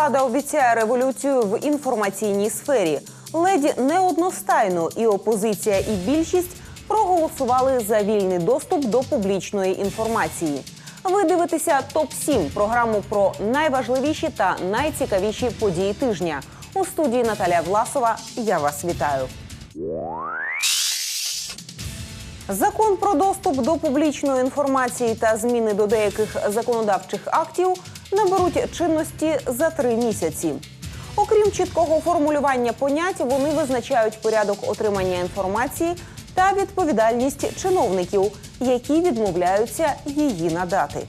Рада обіцяє революцію в інформаційній сфері. Леді неодностайно і опозиція, і більшість проголосували за вільний доступ до публічної інформації. Ви дивитеся топ 7 програму про найважливіші та найцікавіші події тижня. У студії Наталя Власова. Я вас вітаю. Закон про доступ до публічної інформації та зміни до деяких законодавчих актів наберуть чинності за три місяці. Окрім чіткого формулювання понять, вони визначають порядок отримання інформації та відповідальність чиновників, які відмовляються її надати.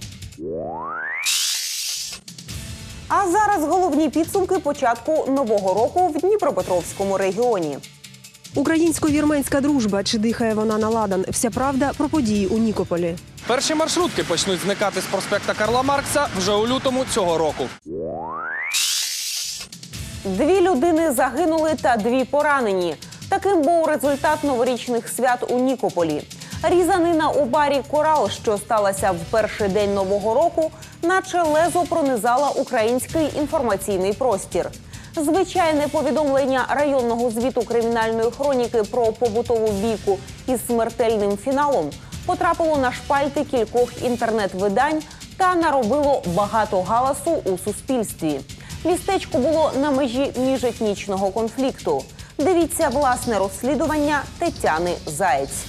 А зараз головні підсумки початку нового року в Дніпропетровському регіоні. Українсько-вірменська дружба чи дихає вона на ладан? Вся правда про події у Нікополі. Перші маршрутки почнуть зникати з проспекта Карла Маркса вже у лютому цього року. Дві людини загинули та дві поранені. Таким був результат новорічних свят у Нікополі. Різанина у барі Корал, що сталася в перший день нового року, наче лезо пронизала український інформаційний простір. Звичайне повідомлення районного звіту кримінальної хроніки про побутову бійку із смертельним фіналом потрапило на шпальти кількох інтернет-видань та наробило багато галасу у суспільстві. Містечко було на межі міжетнічного конфлікту. Дивіться власне розслідування Тетяни Заєць.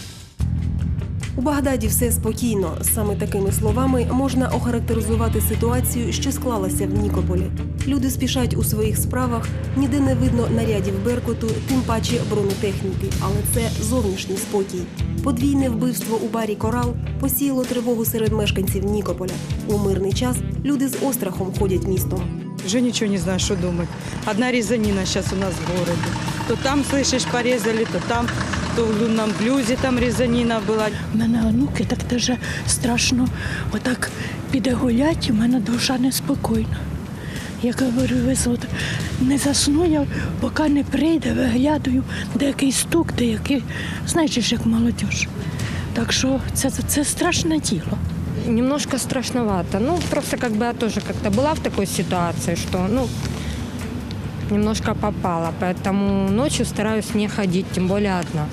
У Багдаді все спокійно. Саме такими словами можна охарактеризувати ситуацію, що склалася в Нікополі. Люди спішать у своїх справах, ніде не видно нарядів Беркуту, тим паче бронетехніки. Але це зовнішній спокій. Подвійне вбивство у барі Корал посіяло тривогу серед мешканців Нікополя. У мирний час люди з острахом ходять містом. Уже ничего не знаю, что думать. Одна резанина сейчас у нас в городе. То там, слышишь, порезали, то там, то в лунном блюзе там резанина была. У мене онуки так дуже страшно. Отак піде гулять, у мене душа неспокійна. Я говорю, весь от не засну я, поки не прийде, виглядаю, де який стук, де який, знаєш, ж, як молодь. Так що це, це, це страшне діло. Немножко страшновато. Ну, просто как бы я тоже как-то была в такой ситуации, что, ну, немножко попала. Поэтому ночью стараюсь не ходить, тем более одна.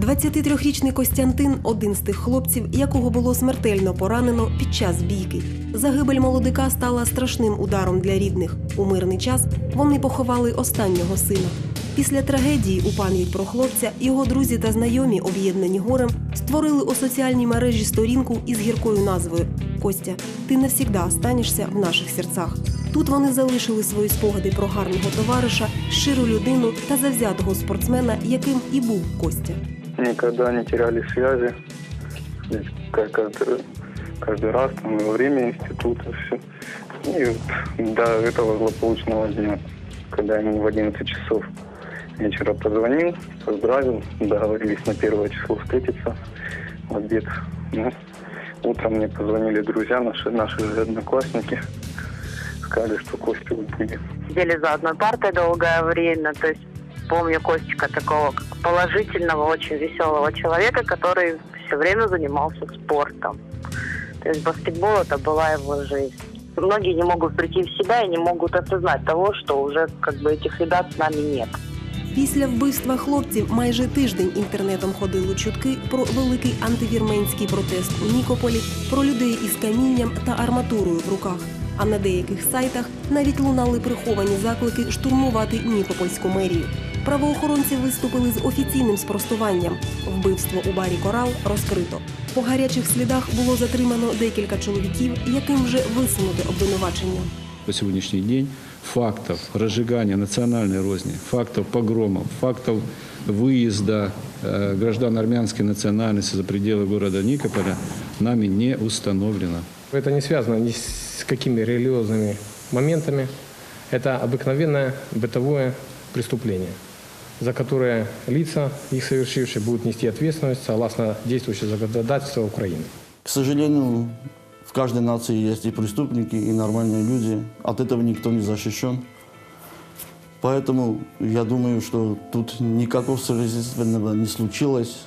23-річний Костянтин один з тих хлопців, якого було смертельно поранено під час бійки. Загибель молодика стала страшним ударом для рідних. У мирний час вони поховали останнього сина. Після трагедії у пам'ять про хлопця його друзі та знайомі, об'єднані горем, створили у соціальній мережі сторінку із гіркою назвою Костя, ти навсігда останешся в наших серцях. Тут вони залишили свої спогади про гарного товариша, щиру людину та завзятого спортсмена, яким і був Костя. Никогда не теряли связи. Каждый, каждый раз, там, во время института, все. И до этого злополучного дня, когда ему в 11 часов вечера позвонил, поздравил, договорились на первое число встретиться в обед. Ну, утром мне позвонили друзья, наши, наши одноклассники, сказали, что Костю убили. сидели за одной партой долгое время. То есть помню Костика такого как положительного, очень веселого человека, который все время занимался спортом. То есть баскетбол это была его жизнь. Многие не могут прийти в себя и не могут осознать того, что уже как бы этих ребят с нами нет. Після вбивства хлопців майже тиждень інтернетом ходили чутки про великий антивірменський протест у Нікополі, про людей із камінням та арматурою в руках. А на деяких сайтах навіть лунали приховані заклики штурмувати Нікопольську мерію. Правоохоронці виступили з офіційним спростуванням. Вбивство у барі Корал розкрито. По гарячих слідах було затримано декілька чоловіків, яким вже висунути обвинувачення. по сегодняшний день фактов разжигания национальной розни, фактов погромов, фактов выезда э, граждан армянской национальности за пределы города Никополя нами не установлено. Это не связано ни с какими религиозными моментами. Это обыкновенное бытовое преступление, за которое лица, их совершившие, будут нести ответственность согласно действующего законодательства Украины. К сожалению, в каждой нации есть и преступники, и нормальные люди. От этого никто не защищен. Поэтому я думаю, что тут никакого существенного не случилось.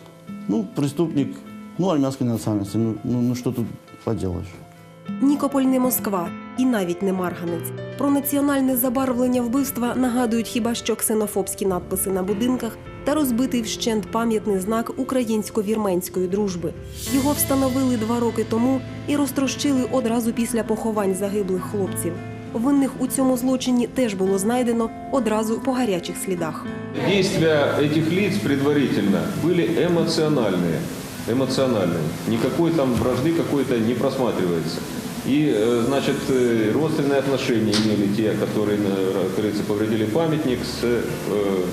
Ну, преступник, ну, армянской национальности. Ну, ну, ну что тут поделаешь? Нікополь не Москва. і навіть не марганець. Про національне забарвлення вбивства нагадують хіба що ксенофобські надписи на будинках та розбитий вщент пам'ятний знак українсько-вірменської дружби. Його встановили два роки тому і розтрощили одразу після поховань загиблих хлопців. Винних у цьому злочині теж було знайдено одразу по гарячих слідах. Действия этих лиц предварительно были эмоциональные. Эмоциональные. Никакой там вражды какой-то не просматривается. И, э, значит, э, родственные отношения имели те, которые, э, как говорится, повредили памятник с э,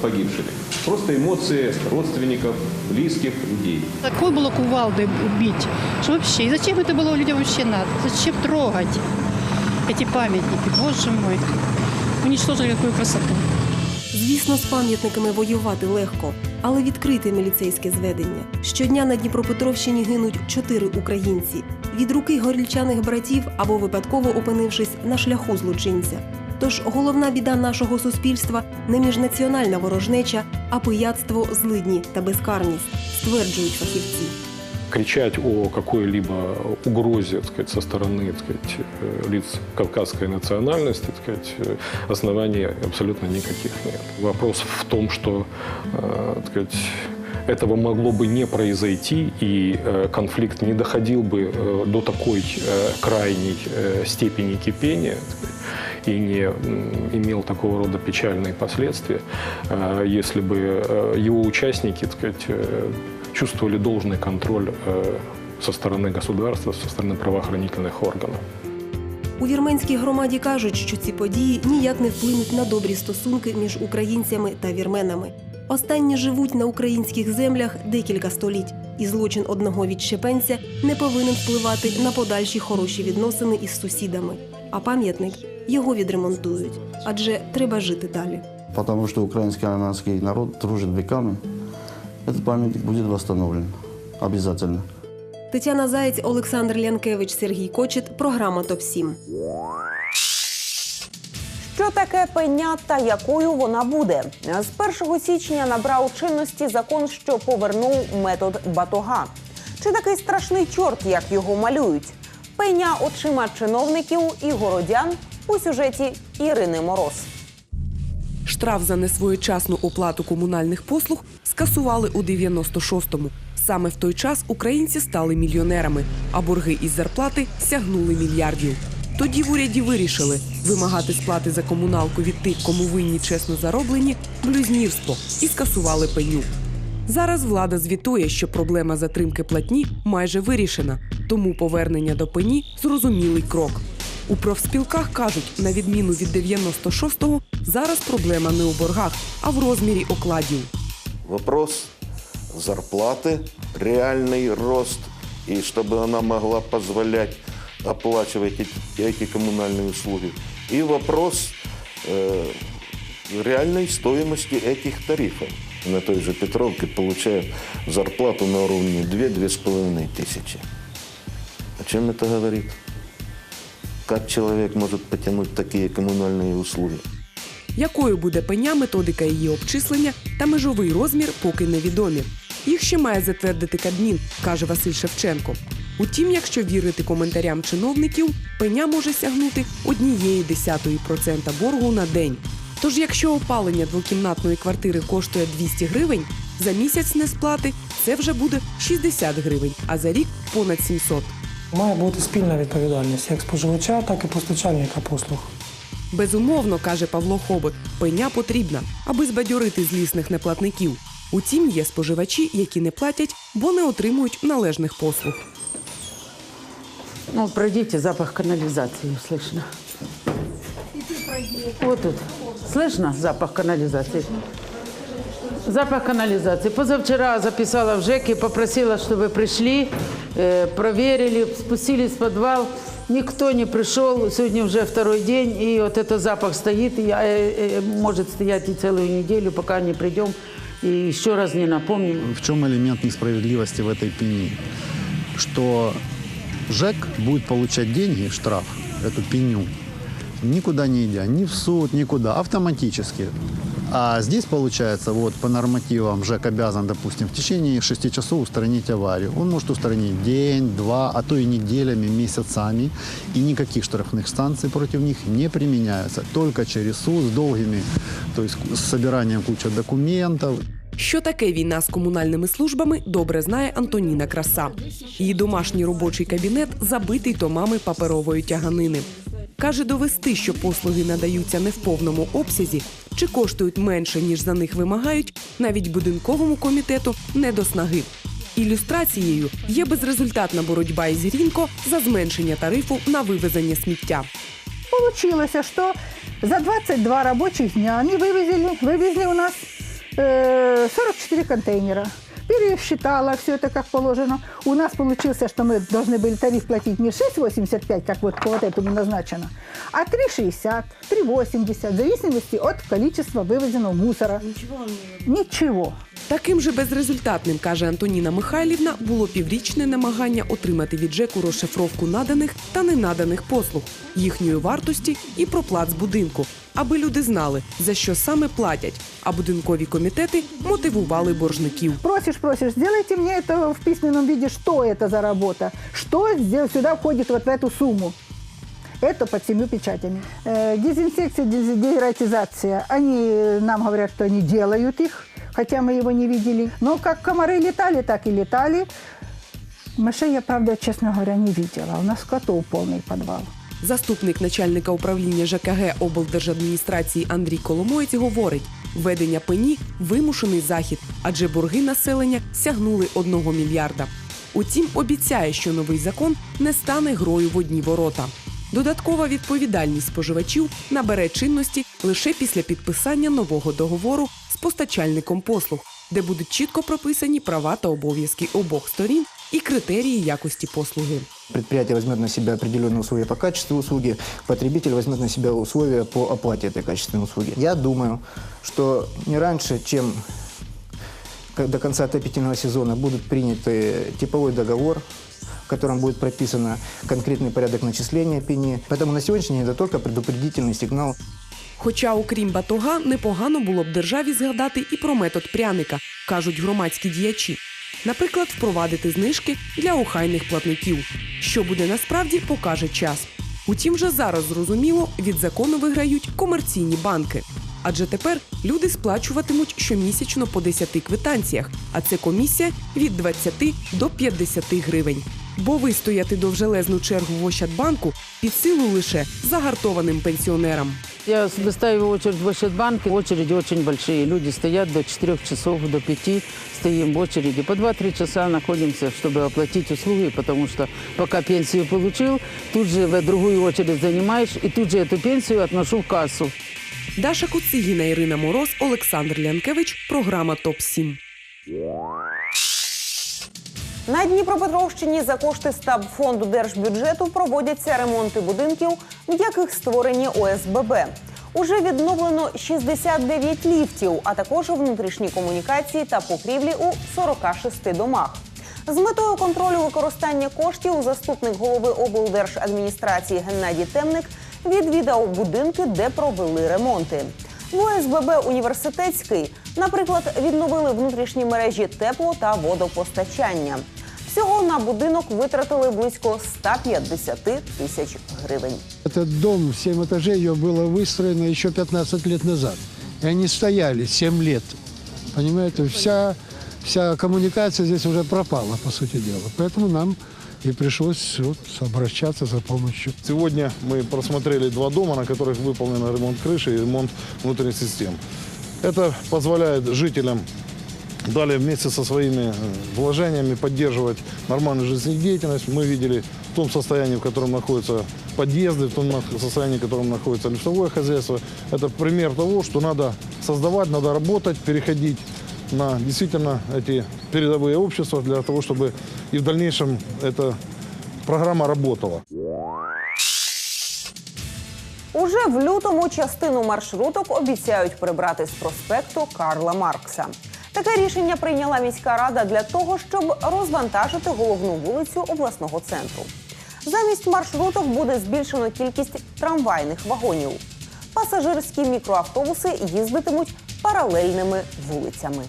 погибшими. Просто эмоции родственников, близких людей. Такой было кувалдой убить, что вообще, и зачем это было людям вообще надо? Зачем трогать эти памятники? Боже мой, уничтожили какую красоту. Звісно, з пам'ятниками воювати легко, але відкрите міліцейське зведення. Щодня на Дніпропетровщині гинуть чотири українці від руки горільчаних братів або випадково опинившись на шляху злочинця. Тож головна біда нашого суспільства не міжнаціональна ворожнеча, а пияцтво, злидні та безкарність, стверджують фахівці. Кричать о какой-либо угрозе так сказать, со стороны так сказать, э, лиц кавказской национальности, так сказать, э, оснований абсолютно никаких нет. Вопрос в том, что э, так сказать, этого могло бы не произойти, и конфликт не доходил бы до такой крайней степени кипения, и не имел такого рода печальные последствия, если бы его участники, так сказать, чувствовали должный контроль э, со стороны государства, со стороны правоохранительных органов. У вірменській громаді кажуть, що ці події ніяк не вплинуть на добрі стосунки між українцями та вірменами. Останні живуть на українських землях декілька століть, і злочин одного відщепенця не повинен впливати на подальші хороші відносини із сусідами. А пам'ятник його відремонтують, адже треба жити далі. Потому что украинский и армянский народ дружит веками. Этот памятник будет восстановлен. Обязательно. Тетяна Заєць, Олександр Лянкевич, Сергій Кочет. Програма ТОП 7 Що таке пеня та якою вона буде? З 1 січня набрав чинності закон, що повернув метод батога. Чи такий страшний чорт, як його малюють? Пеня очима чиновників і городян у сюжеті Ірини Мороз. Штраф за несвоєчасну оплату комунальних послуг скасували у 96-му. Саме в той час українці стали мільйонерами, а борги із зарплати сягнули мільярдів. Тоді в уряді вирішили вимагати сплати за комуналку від тих, кому винні чесно зароблені, блюзнірство і скасували пеню. Зараз влада звітує, що проблема затримки платні майже вирішена, тому повернення до пені зрозумілий крок. У профспілках кажуть, на відміну від 96-го, зараз проблема не у боргах, а в розмірі окладів. Вопрос зарплаты, реальный рост, и чтобы она могла позволять оплачивать эти, эти коммунальные услуги. И вопрос э, реальной стоимости этих тарифов. На той же Петровке получают зарплату на уровне 2-2,5 тысячи. О чем это говорит? Как человек может потянуть такие коммунальные услуги? Якою буде пеня, методика її обчислення та межовий розмір поки невідомі. Їх ще має затвердити Кабмін, каже Василь Шевченко. Утім, якщо вірити коментарям чиновників, пеня може сягнути однієї десятої процента боргу на день. Тож, якщо опалення двокімнатної квартири коштує 200 гривень, за місяць несплати це вже буде 60 гривень, а за рік понад 700. Має бути спільна відповідальність як споживача, так і постачальника послуг. Безумовно, каже Павло Хобот, пеня потрібна, аби збадьорити злісних неплатників. Утім, є споживачі, які не платять, бо не отримують належних послуг. Ну, пройдите, запах канализации слышно. Вот тут. Слышно запах канализации? Запах канализации. Позавчера записала в ЖЭКе, попросила, чтобы пришли, э, проверили, спустились в подвал. Никто не пришел, сегодня уже второй день, и вот этот запах стоит, и, э, э, может стоять и целую неделю, пока не придем. И еще раз не напомним. В чем элемент несправедливости в этой пени? Что ЖЭК будет получать деньги, штраф, эту пеню, никуда не идя, ни в суд, никуда, автоматически. А здесь, получается, вот по нормативам ЖЭК обязан, допустим, в течение 6 часов устранить аварию. Он может устранить день, два, а то и неделями, месяцами. И никаких штрафных станций против них не применяются. Только через суд с долгими, то есть с собиранием кучи документов. Що таке війна з комунальними службами, добре знає Антоніна Краса. Її домашній робочий кабінет забитий томами паперової тяганини. Каже, довести, що послуги надаються не в повному обсязі чи коштують менше, ніж за них вимагають, навіть будинковому комітету не до снаги. Ілюстрацією є безрезультатна боротьба із Рінко за зменшення тарифу на вивезення сміття. Получилось, что за 22 рабочих дня они вывезли, вывезли у нас э, 44 контейнера. Пересчитала все это как положено. У нас получился, что мы должны были тариф платить не 6,85, как вот по вот этому назначено, а 3,60, 3,80, в зависимости от количества вывезенного мусора. Ничего Ничего. Таким же безрезультатним, каже Антоніна Михайлівна, було піврічне намагання отримати від ЖЕКу розшифровку наданих та ненаданих послуг, їхньої вартості і проплат з будинку, аби люди знали, за що саме платять. А будинкові комітети мотивували боржників. Просишь, просишь, сделайте мне это в письменном виде, что это за работа, что здесь- сюда входит вот в эту сумму. Это под семью печатями. Э, дезинфекция, дез- дератизация, они нам говорят, что они делают их, хотя мы его не видели. Но как комары летали, так и летали. Мышей я, правда, честно говоря, не видела. У нас котов полный подвал. Заступник начальника управління ЖКГ облдержадміністрації Андрій Коломоєць говорить, введення пені вимушений захід, адже борги населення сягнули одного мільярда. Утім, обіцяє, що новий закон не стане грою в одні ворота. Додаткова відповідальність споживачів набере чинності лише після підписання нового договору з постачальником послуг, де будуть чітко прописані права та обов'язки обох сторін і критерії якості послуги. Предприятие возьмет на себя определенные условия по качеству услуги, потребитель возьмет на себя условия по оплате этой качественной услуги. Я думаю, что не раньше, чем к- до конца отопительного сезона будут приняты типовой договор, в котором будет прописано конкретный порядок начисления пени. Поэтому на сегодняшний день это только предупредительный сигнал. Хоча, окрім батога, непогано було б державі згадати і про метод пряника, кажуть громадські діячі. Наприклад, впровадити знижки для охайних платників. Що буде насправді, покаже час. Утім, вже зараз зрозуміло, від закону виграють комерційні банки. Адже тепер люди сплачуватимуть щомісячно по 10 квитанціях, а це комісія від 20 до 50 гривень Бо вистояти довжелезну чергу в Ощадбанку під силу лише загартованим пенсіонерам. Я выстаиваю очередь в Ощадбанке. Очереди очень большие. Люди стоят до 4 часов, до 5 стоим в очереди. По 2-3 часа находимся, чтобы оплатить услуги, потому что пока пенсию получил, тут же в другую очередь занимаешь, и тут же эту пенсию отношу в кассу. Даша Куцигіна, Ірина Мороз, Олександр Лянкевич. Програма ТОП 7 на Дніпропетровщині за кошти стаб фонду держбюджету проводяться ремонти будинків, в яких створені ОСББ. Уже відновлено 69 ліфтів, а також внутрішні комунікації та покрівлі у 46 домах. З метою контролю використання коштів заступник голови облдержадміністрації Геннадій Темник відвідав будинки, де провели ремонти. В ОСББ університетський, наприклад, відновили внутрішні мережі тепло та водопостачання. Всього на будинок витратили близько 150 тисяч гривень. Этот дом, 7 этажей, ее было выстроено еще 15 лет назад. И они стояли 7 лет. Понимаете, вся, вся коммуникация здесь уже пропала, по сути дела. Поэтому нам и пришлось вот обращаться за помощью. Сегодня мы просмотрели два дома, на которых выполнен ремонт крыши и ремонт внутренних систем. Это позволяет жителям далее вместе со своими э, вложениями поддерживать нормальную жизнедеятельность. Мы видели в том состоянии, в котором находятся подъезды, в том состоянии, в котором находится лифтовое хозяйство. Это пример того, что надо создавать, надо работать, переходить на действительно эти передовые общества для того, чтобы и в дальнейшем эта программа работала. Уже в лютому частину маршруток обіцяють прибрати з проспекту Карла Маркса. Таке рішення прийняла міська рада для того, щоб розвантажити головну вулицю обласного центру. Замість маршруток буде збільшено кількість трамвайних вагонів. Пасажирські мікроавтобуси їздитимуть паралельними вулицями.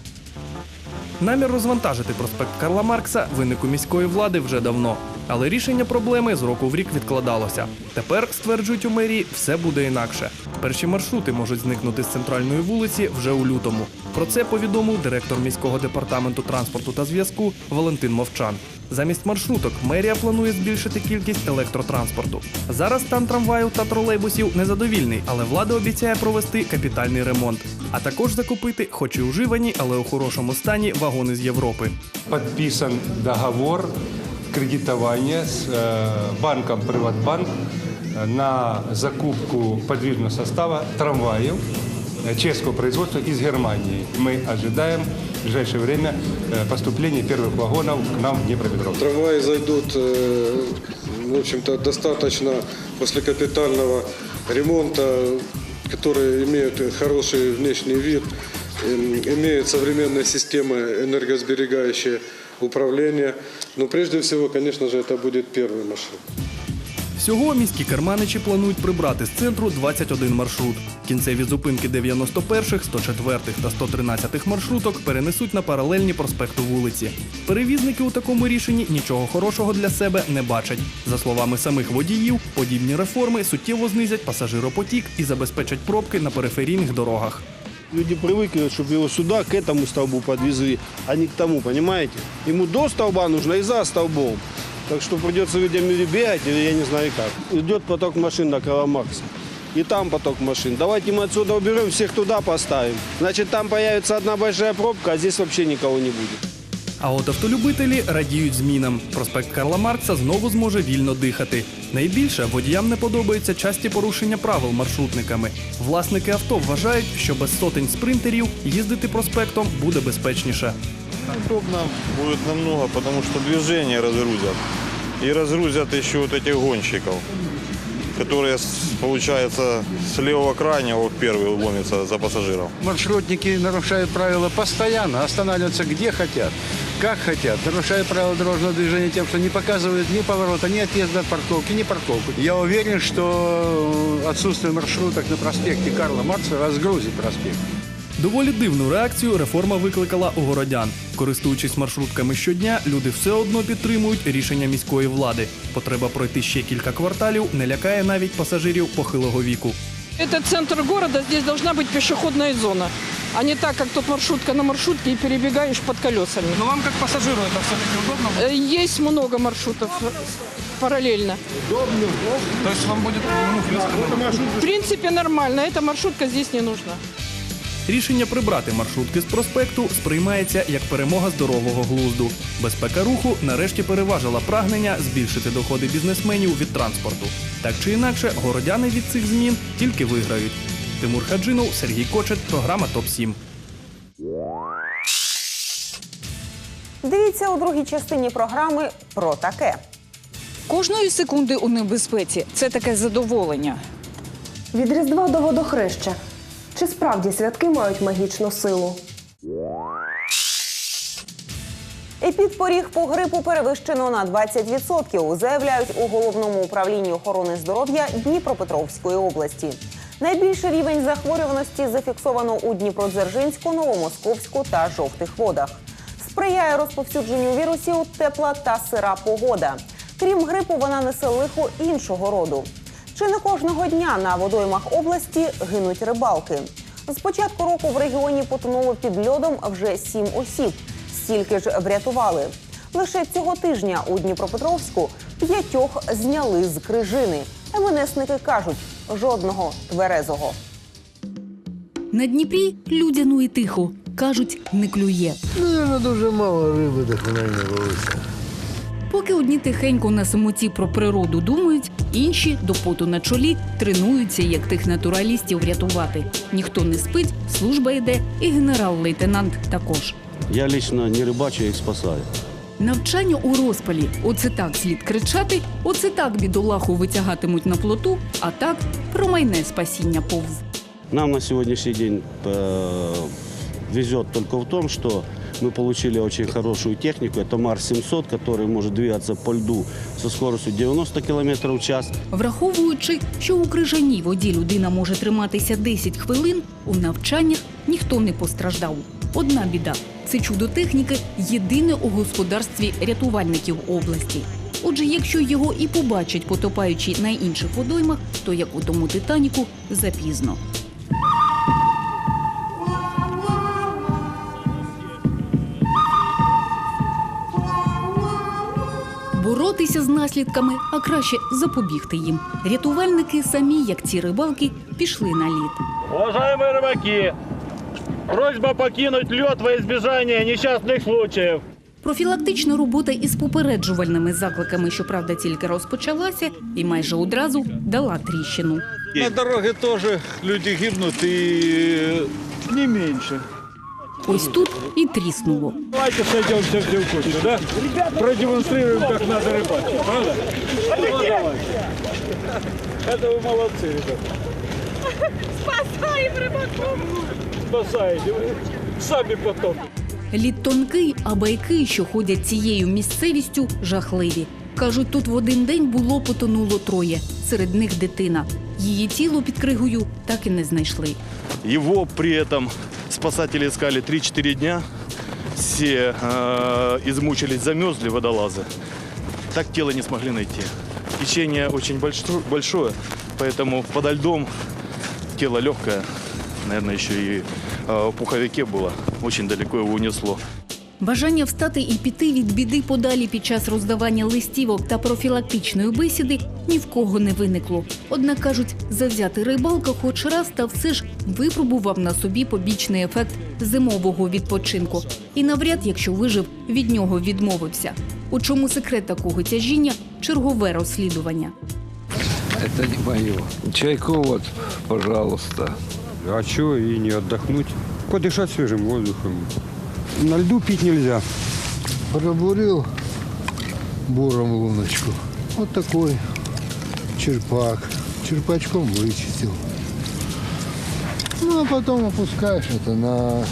Намір розвантажити проспект Карла Маркса виник у міської влади вже давно. Але рішення проблеми з року в рік відкладалося. Тепер, стверджують у мерії, все буде інакше. Перші маршрути можуть зникнути з центральної вулиці вже у лютому. Про це повідомив директор міського департаменту транспорту та зв'язку Валентин Мовчан. Замість маршруток мерія планує збільшити кількість електротранспорту. Зараз стан трамваю та тролейбусів незадовільний, але влада обіцяє провести капітальний ремонт, а також закупити, хоч і уживані, але у хорошому стані вагони з Європи. подписан договор кредитования с э, банком «Приватбанк» э, на закупку подвижного состава трамваев э, Чешского производства из Германии. Мы ожидаем в ближайшее время э, поступления первых вагонов к нам в Днепропетровск. Трамваи зайдут, э, в общем-то, достаточно после капитального ремонта, которые имеют хороший внешний вид, имеют современные системы энергосберегающие управления. Но прежде всего, конечно же, это будет первый маршрут. Всього міські керманичі планують прибрати з центру 21 маршрут. Кінцеві зупинки 91-х, 104-х та 113-х маршруток перенесуть на паралельні проспекту вулиці. Перевізники у такому рішенні нічого хорошого для себе не бачать. За словами самих водіїв, подібні реформи суттєво знизять пасажиропотік і забезпечать пробки на периферійних дорогах. Люди привыкли, чтобы его сюда, к этому столбу подвезли, а не к тому, понимаете? Ему до столба нужно и за столбом. Так что придется, видимо, или бегать, или я не знаю как. Идет поток машин на Карла Маркса. И там поток машин. Давайте мы отсюда уберем, всех туда поставим. Значит, там появится одна большая пробка, а здесь вообще никого не будет. А от автолюбителі радіють змінам. Проспект Карла Маркса знову зможе вільно дихати. Найбільше водіям не подобаються часті порушення правил маршрутниками. Власники авто вважають, що без сотень спринтерів їздити проспектом буде безпечніше. Удобно будет намного, потому что движение разгрузят. И разгрузят еще вот этих гонщиков, которые, получается, с левого крайнего первый ломятся за пассажиров. Маршрутники нарушают правила постоянно, останавливаются где хотят, как хотят. Нарушают правила дорожного движения тем, что не показывают ни поворота, ни отъезда от парковки, ни парковку. Я уверен, что отсутствие маршруток на проспекте Карла Маркса разгрузит проспект. Доволі дивну реакцію реформа викликала у городян. Користуючись маршрутками щодня, люди все одно підтримують рішення міської влади. Потреба пройти ще кілька кварталів не лякає навіть пасажирів похилого віку. Это центр города, здесь должна быть пешеходная зона, а не так, как тут маршрутка на маршрутке и перебегаешь под колесами. Но вам как пассажиру это все-таки удобно? Э, Есть много маршрутов э, параллельно. То есть вам будет ну, В принципе, нормально. Эта маршрутка здесь не нужна. Рішення прибрати маршрутки з проспекту сприймається як перемога здорового глузду. Безпека руху нарешті переважила прагнення збільшити доходи бізнесменів від транспорту. Так чи інакше, городяни від цих змін тільки виграють. Тимур Хаджинов, Сергій Кочет, програма ТОП 7 Дивіться у другій частині програми про таке. Кожної секунди у небезпеці це таке задоволення. Від Різдва до водохреща. Чи справді святки мають магічну силу? Епідпоріг по грипу перевищено на 20%, заявляють у головному управлінні охорони здоров'я Дніпропетровської області. Найбільший рівень захворюваності зафіксовано у Дніпродзержинську, Новомосковську та жовтих водах. Сприяє розповсюдженню вірусів тепла та сира погода. Крім грипу, вона несе лихо іншого роду. Чи не кожного дня на водоймах області гинуть рибалки? З початку року в регіоні потонуло під льодом вже сім осіб. Стільки ж врятували. Лише цього тижня у Дніпропетровську п'ятьох зняли з крижини. МНСники кажуть, жодного тверезого. На Дніпрі людяно і тихо. Кажуть, не клює. Ну, дуже мало риби так вона й не ловиться. Поки одні тихенько на самоті про природу думають, інші до поту на чолі тренуються, як тих натуралістів врятувати. Ніхто не спить, служба йде, і генерал-лейтенант також. Я лично не рыбачу, я их спасаю. Навчання у розпалі. Оце так слід кричати, оце так бідолаху витягатимуть на плоту, а так про майне спасіння повз. Нам на сегодняшний день э, везет только в том, что Мы получили очень хорошую технику. Это Марс-700, который может двигаться по льду со скоростью 90 км в час. Враховуючи, що у крижаній воді людина може триматися 10 хвилин, у навчаннях ніхто не постраждав. Одна біда це чудо техніки єдине у господарстві рятувальників області. Отже, якщо його і побачать потопаючи на інших водоймах, то як у тому Титаніку запізно. Боротися з наслідками, а краще запобігти їм. Рятувальники самі, як ці рибалки, пішли на лід. Уважаемые рыбаки, просьба покинуть лед во избежание несчастных случаев. Профілактична робота із попереджувальними закликами, щоправда, тільки розпочалася і майже одразу дала тріщину. На дороге тоже люди гибнут и не меньше. Ось тут і тріснуло. Давайте сойдемся все в кучу, да? Продемонстрируем, как надо рыбачить, правда? Ну, давайте. Это вы молодцы, ребята. Спасаем рыбаков! Спасаете, вы сами потопите. Лід тонкий, а байки, що ходять цією місцевістю, жахливі. Кажуть, тут в один день було потонуло троє. Серед них дитина. Її тіло під кригою так і не знайшли. Его при этом спасатели искали 3-4 дня. Все э, измучились, замерзли водолазы. Так тело не смогли найти. Течение очень большое, большое, поэтому подо льдом тело легкое. Наверное, еще и э, в пуховике было. Очень далеко его унесло. Бажання встати і піти від біди подалі під час роздавання листівок та профілактичної бесіди ні в кого не виникло. Однак кажуть, завзятий рибалка хоч раз та все ж випробував на собі побічний ефект зимового відпочинку. І навряд, якщо вижив, від нього відмовився. У чому секрет такого тяжіння чергове розслідування. Это не мое. Чайку вот, пожалуйста. А что и не отдохнуть? Подышать свежим воздухом. На льду пить нельзя. Пробурил буром луночку. Вот такой черпак. Черпачком вычистил. Ну, а потом опускаешь это на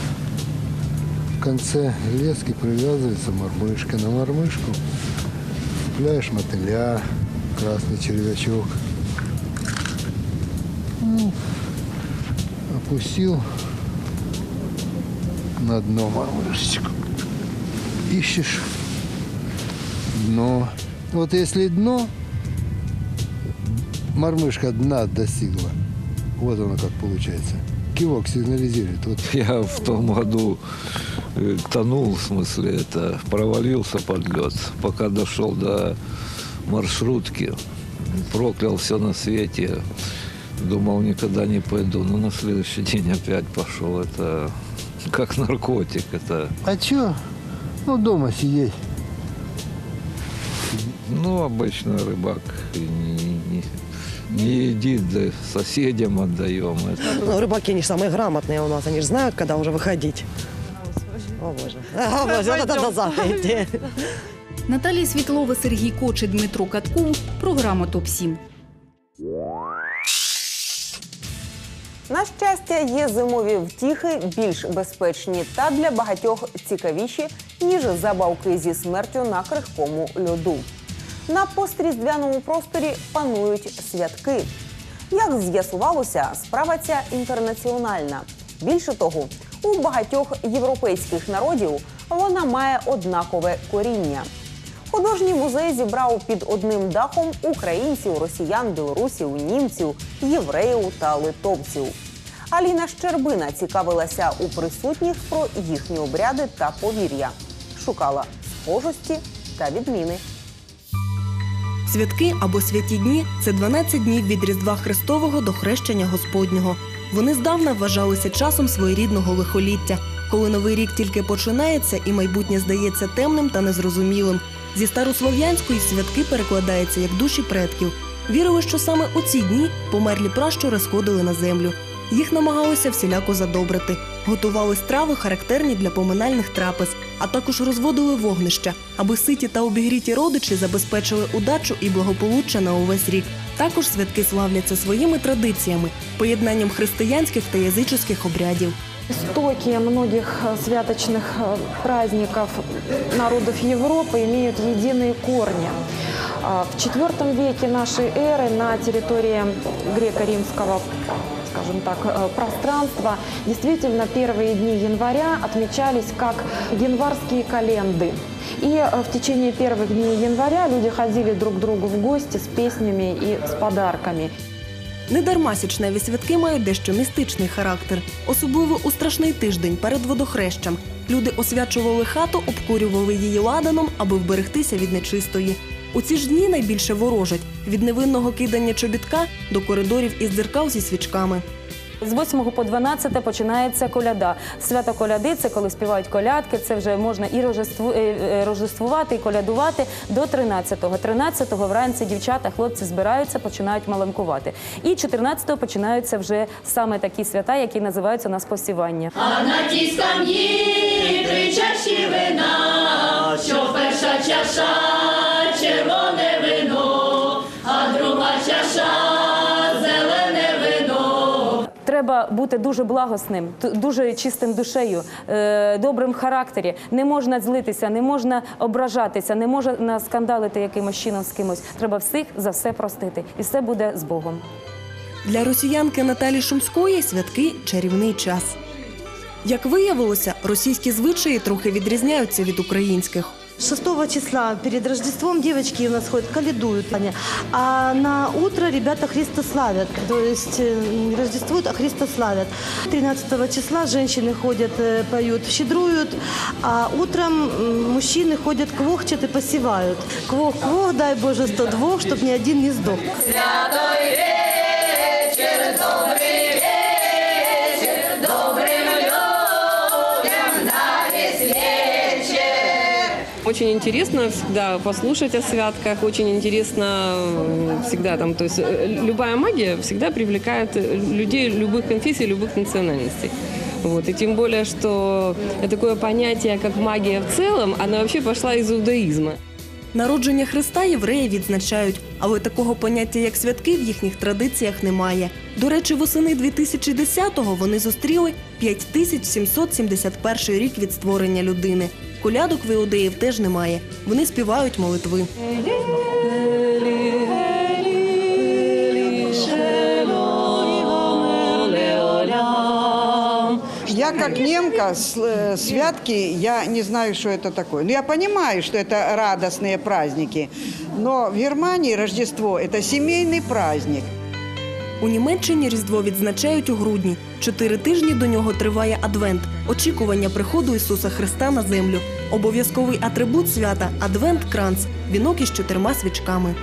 конце лески привязывается мормышка. На мормышку цепляешь мотыля, красный червячок. Ну, опустил на дно мормышечку. Ищешь дно. Вот если дно, мормышка дна достигла. Вот оно как получается. Кивок сигнализирует. Вот. Я в том году э, тонул, в смысле, это провалился под лед. Пока дошел до маршрутки, проклял все на свете. Думал, никогда не пойду. Но на следующий день опять пошел. Это как наркотик это. А чё? Ну, дома сидеть. Ну, обычно рыбак не, не, не едит, для соседям отдаем. Это. Ну, рыбаки, они же самые грамотные у нас, они же знают, когда уже выходить. О, Боже. О, Боже, вот это до заповеди. Наталія Світлова, Сергій Коче, Дмитро Катков. Програма ТОП-7. На щастя, є зимові втіхи більш безпечні та для багатьох цікавіші, ніж забавки зі смертю на крихкому льоду. На постріздвяному просторі панують святки. Як з'ясувалося, справа ця інтернаціональна. Більше того, у багатьох європейських народів вона має однакове коріння. Художній музей зібрав під одним дахом українців, росіян, білорусів, німців, євреїв та литовців. Аліна Щербина цікавилася у присутніх про їхні обряди та повір'я, шукала схожості та відміни. Святки або святі дні це 12 днів від Різдва Христового до хрещення Господнього. Вони здавна вважалися часом своєрідного лихоліття, коли новий рік тільки починається і майбутнє здається темним та незрозумілим. Зі старослов'янської святки перекладається як душі предків. Вірили, що саме у ці дні померлі пращури сходили на землю. Їх намагалися всіляко задобрити, готували страви, характерні для поминальних трапез, а також розводили вогнища, аби ситі та обігріті родичі забезпечили удачу і благополуччя на увесь рік. Також святки славляться своїми традиціями, поєднанням християнських та язичних обрядів. Истоки многих э, святочных э, праздников народов Европы имеют единые корни. А, В IV веке нашей эры на территории греко-римского скажем так, э, пространства, действительно первые дни января отмечались как январские календы. И э, в течение первых дней января люди ходили друг к другу в гости с песнями и с подарками. Недарма січневі святки мають дещо містичний характер, особливо у страшний тиждень перед водохрещем. Люди освячували хату, обкурювали її ладаном, аби вберегтися від нечистої. У ці ж дні найбільше ворожать від невинного кидання чобітка до коридорів із дзеркал зі свічками. З 8 по 12 починається коляда. Свято коляди це коли співають колядки. Це вже можна і е, е, рождествувати, і колядувати до 13-го. 13-го вранці дівчата, хлопці збираються, починають маленкувати. І 14-го починаються вже саме такі свята, які називаються на спосівання. А на тій скам'ї три чаші вина, що перша чаша червоне Треба бути дуже благосним, дуже чистим душею, е, добрим характері. Не можна злитися, не можна ображатися, не можна скандалити якимось чином з кимось. Треба всіх за все простити, і все буде з Богом. Для росіянки Наталі Шумської святки чарівний час. Як виявилося, російські звичаї трохи відрізняються від українських. 6 числа перед Рождеством девочки у нас ходят, каледуют. А на утро ребята Христославят. То есть э, не рождествуют, а Христославят. 13 числа женщины ходят, э, поют, щедруют. А утром м, мужчины ходят, квохчат и посевают. Квох-квох, дай Боже, 102, чтоб ни один не сдох. Святой Очень интересно всегда послушать о святках, очень интересно э, всегда там, то есть э, любая магия всегда привлекает э, людей любых конфессий, любых национальностей. Вот. И тем более, что такое понятие, как магия в целом, она вообще пошла из иудаизма. Народження Христа євреї відзначають, але такого поняття, як святки, в їхніх традиціях немає. До речі, восени 2010-го вони зустріли 5771 рік від створення людини. Колядок в іудеїв теж немає. Вони співають молитви. Я как немка, с- э, святки, я не знаю, что это такое. Ну, я понимаю, что это радостные праздники, но в Германии Рождество – это семейный праздник. У Німеччині Різдво відзначають у грудні. Чотири тижні до нього триває адвент очікування приходу Ісуса Христа на землю. Обов'язковий атрибут свята адвент кранц вінок із чотирма свічками.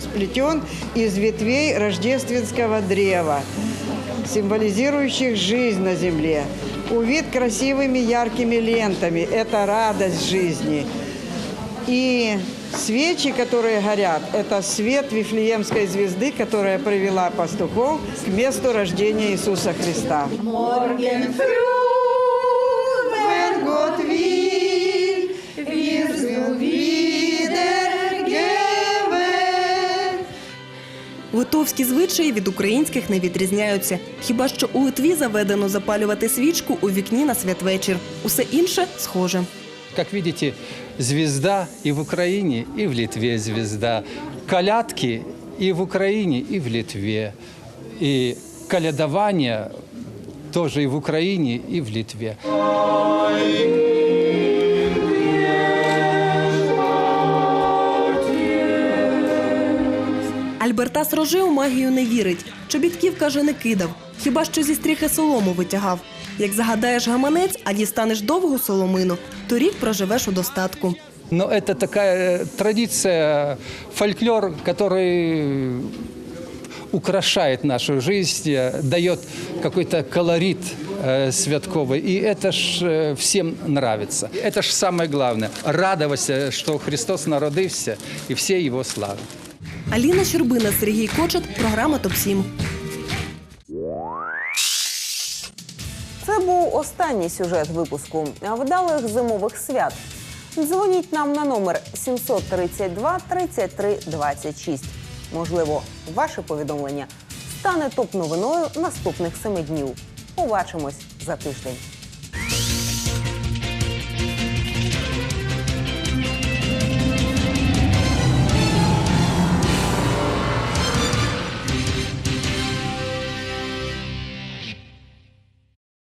Сплетен из ветвей рождественского древа, символизирующих жизнь на земле. Увит красивыми яркими лентами – это радость жизни. И свечи, которые горят, это свет Вифлеемской звезды, которая привела пастухов к месту рождения Иисуса Христа. Morgen früh, wenn Gott will, wirst du wiedergeben. Литовські звичаї від українських не відрізняються. Хіба що у Литві заведено запалювати свічку у вікні на святвечір. Усе інше схоже. Как видите, звезда и в Украине, и в Литве звезда. Колядки и в Украине, и в Литве. И колядование тоже и в Украине, и в Литве. Альбертас у магію не вірить. Чобітків каже, не кидав. Хіба що зі стріхи солому витягав. Як загадаєш гаманець, а дістанеш довгу соломину, то рік проживеш у достатку. Но это такая э, традиция, фольклор, который украшает нашу жизнь, э, дает какой-то колорит э, святковый. И это ж э, всем нравится. Это ж самое главное. Радоваться, что Христос народился, и все его славы. Аліна Щербина, Сергій Кочет, програма Топ 7 останній сюжет випуску вдалих зимових свят. Дзвоніть нам на номер 732 33 26. Можливо, ваше повідомлення стане топ новиною наступних семи днів. Побачимось за тиждень.